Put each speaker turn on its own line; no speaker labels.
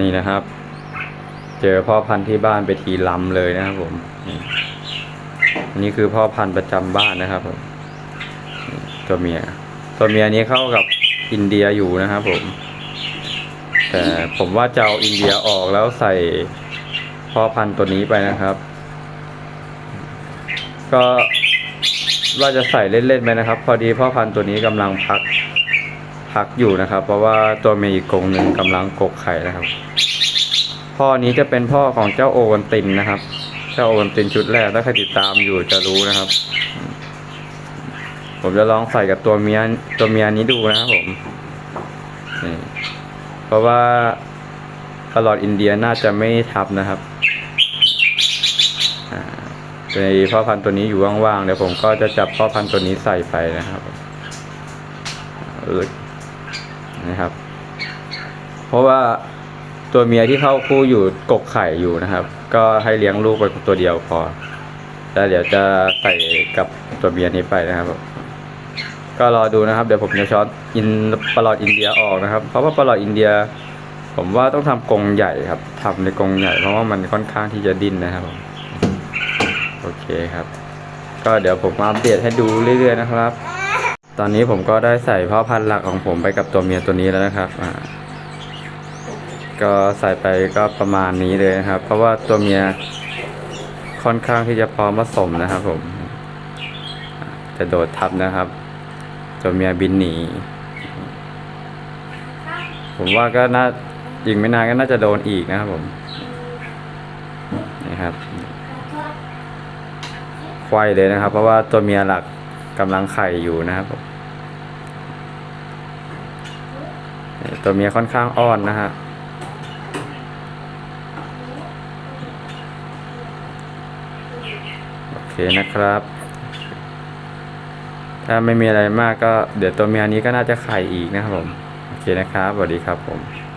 นี่นะครับ เจอพ่อพันธุ์ที่บ้านไปทีลำเลยนะครับผมนี่อันนี่คือพ่อพันธุ์ประจำบ้านนะครับผมตัวเมียตัวเมียนี้เข้ากับอินเดียอยู่นะครับผม แต่ผมว่าจะเอาอินเดียออกแล้วใส่พ่อพันธุ์ตัวนี้ไปนะครับ ก็ว่าจะใส่เล่นๆไปนะครับ พอดีพ่อพันธุ์ตัวนี้กำลังพัก พักอยู่นะครับ เพราะว่าตัวเมียอีกกงหนึ่งกำลังกกไข่นะครับ พ่อนี้จะเป็นพ่อของเจ้าโอวันตินนะครับ เจ้าโอวันตินชุดแรกถ้าใครติดตามอยู่จะรู้นะครับ ผมจะลองใส่กับตัวเมียตัวเมียนี้ดูนะครับผมเพราะว่าตลอดอินเดียน่าจะไม่ทับนะครับในพ่อพันธุ์ตัวนี้อยู่ว่างๆเดี๋ยวผมก็จะจับพ่อพันธุ์ตัวนี้ใส่ไปนะครับ นะครับ เพราะว่าตัวเมียที่เข้าคู่อยู่กกไข่อยู่นะครับ ก็ให้เลี้ยงลูกไปตัวเดียวพอ แล้วเดี๋ยวจะใส่กับตัวเมียนี้ไปนะครับ ก็รอดูนะครับเดี๋ยวผมจะช็อตอินปลอดอินเดียออกนะครับ เพราะว่าปลอดอินเดีย ผมว่าต้องทำกรงใหญ่ครับทำในกรงใหญ่เพราะว่ามันค่อนข้างที่จะดิ้นนะครับโอเคครับ ก็เดี๋ยวผมมาอัปเดตให้ดูเรื่อยๆนะครับ ตอนนี้ผมก็ได้ใส่พ่อพันธุ์หลักของผมไปกับตัวเมียตัวนี้แล้วนะครับอ่าก็ใส่ไปก็ประมาณนี้เลยนะครับ เพราะว่าตัวเมียค่อนข้างที่จะพร้อมผสมนะครับผมจะโดดทับนะครับ ตัวเมียบินหนี ผมว่าก็น่าอีกไม่นานก็น่าจะโดนอีกนะครับผมนี่ครับ ควายเลยนะครับ เพราะว่าตัวเมียหลัก กำลังไข่อยู่นะครับผมตัวเมียค่อนข้างอ้อนนะฮะโอเคนะครับ ถ้าไม่มีอะไรมากก็เดี๋ยวตัวเมียนี้ก็น่าจะไข่อีกนะครับผม โอเคนะครับสวัสดีครับผม